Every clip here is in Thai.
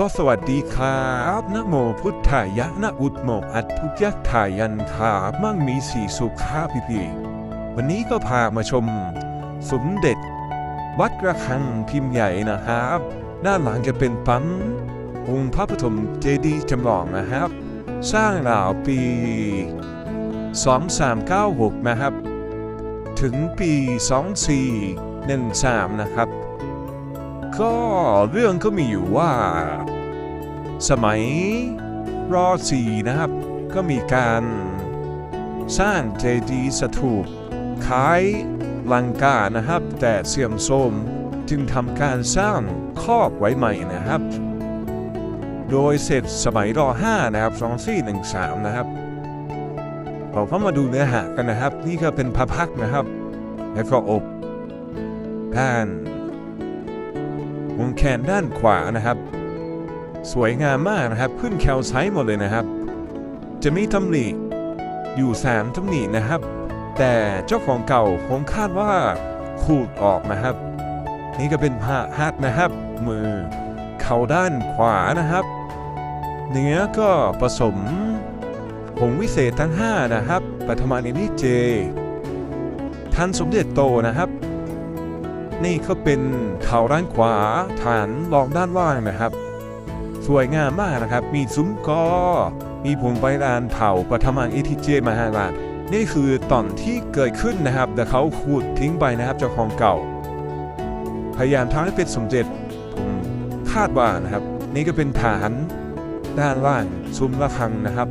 ก็สวัสดีครับนะโมพุทธายะนะอุตโมอัตพุทยักทายันครับมั่งมีสีสุขาพิพีวันนี้ก็พามาชม สมเด็จ วัดระฆังพิมพ์ใหญ่นะครับ ด้านหลังจะเป็นปั๊มองค์พระปฐมเจดีย์จำลองนะครับ สร้างราวปี 2396 นะครับ ถึงปี 2413 นะครับ ก็เรื่องก็มีอยู่ว่า สมัยรอสีนะครับ ก็มีการสร้างเจดีย์สถูปคล้ายลังกานะครับ แต่เสื่อมโทรมจึงทำการสร้างครอบไว้ใหม่นะครับ โดยเสร็จสมัยรอ5นะครับ2413 นะครับเราเข้ามาดูเนื้อหากันนะครับ นี่ก็เป็นพระพักนะครับ แล้วก็อกด้าน วงแขนด้านขวานะครับ สวยงามมากนะครับ ขึ้นแคลไซต์หมดเลยนะครับ จะมีตำหนิอยู่สามตำหนินะครับ แต่เจ้าของเก่าผมคาดว่าขูดออกนะครับ นี่ก็เป็นผ้าฮัดนะครับ มือเข่าด้านขวานะครับ เนื้อก็ผสมผงวิเศษทั้ง 5 นะครับปัทมานิมิเจ ท่านสมเด็จโตนะครับ นี่ก็เป็นเข่าด้านขวาฐานรองด้านล่างนะครับ สวยงามมากนะครับ มีซุ้มกอ มีผงใบลานเผาปฐมังอิทิเจมหาราชนี่คือตอนที่เกิดขึ้นนะครับ แต่เขาขูดทิ้งไปนะครับเจ้าของเก่า พยายามทำให้เป็นสมเด็จผมคาดว่านะครับ นี่ก็เป็นฐานด้านล่างซุ้มระฆังนะครับ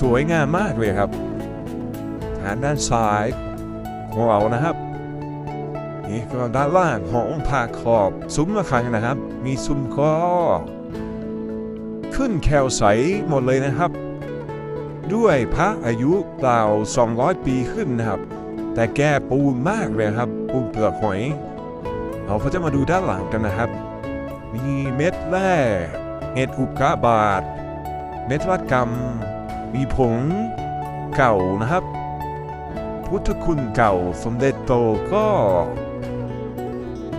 สวยงามมากเลยครับ ฐานด้านซ้ายของเรานะครับ นี่ก็ด้านล่างขององค์พระขอบซุ้มระฆังนะครับ มีซุ้มก็ ขึ้นแคลใสหมดเลยนะครับ ด้วยพระอายุราว 200 ปีขึ้นนะครับ แต่แก้ปูนมากเลยครับปูนเปลือกหอยเราก็จะมาดูด้านหลังกันนะครับ มีเม็ดแร่เห็ดอุกกาบาทเม็ดวัดกรรม มีผงเก่านะครับ พุทธคุณเก่าสมเด็จโตก็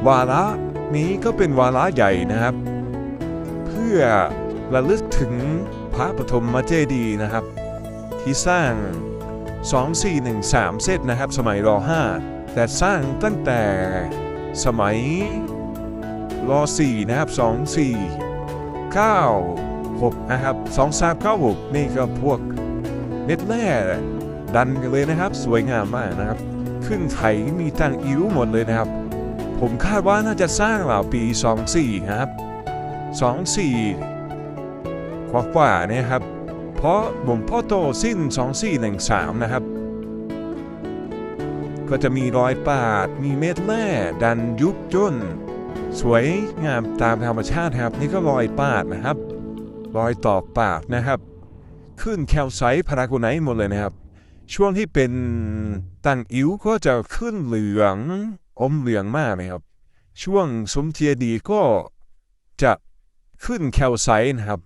วาระนี้ก็เป็นวาระใหญ่นะครับ เพื่อระลึกถึงพระปฐมเจดีย์นะครับ ที่สร้าง 2413เซตนะครับ สมัยร5แต่สร้างตั้งแต่สมัยร4นะครับ 2496 นะครับ 2396 นี่ก็พวกเม็ดแร่ดันกันเลยนะครับ สวยงามมากนะครับ ขึ้นไถมีตังอิ้วหมดเลยนะครับ ผมคาดว่าน่าจะสร้างราวปี 24 ครับ 24 กว่ากว่าๆเนี่ยครับ เพราะผมพ่อโตสิ้น 2413 นะครับ ก็จะมีรอยปาด มีเม็ดแร่ดันยุบย่นสวยงามตามธรรมชาติครับ นี่ก็รอยปาดนะครับ รอยต่อปากนะครับ ขึ้นแคลไซต์พาราโกไนท์หมดเลยนะครับ ช่วงที่เป็นตังอิ๋วก็จะขึ้นเหลือง อมเหลืองมากเลยครับ ช่วงสมเทียดีก็จะขึ้นแคลไซต์นะครับ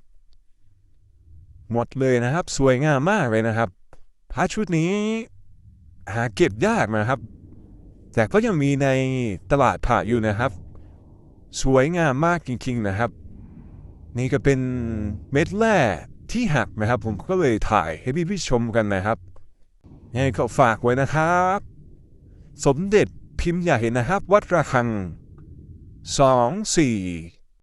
หมดเลยนะครับ สวยงามมากเลยนะครับพระชุดนี้หาเก็บยากนะครับ แต่ก็ยังมีในตลาดผ่าอยู่นะครับ สวยงามมากจริงๆนะครับ นี่ก็เป็นเม็ดแร่ที่หักนะครับ ผมก็เลยถ่ายให้พี่ๆชมกันนะครับยังไงก็ฝากไว้นะครับ สมเด็จ พิมพ์ใหญ่นะครับ วัดระฆังสองสี่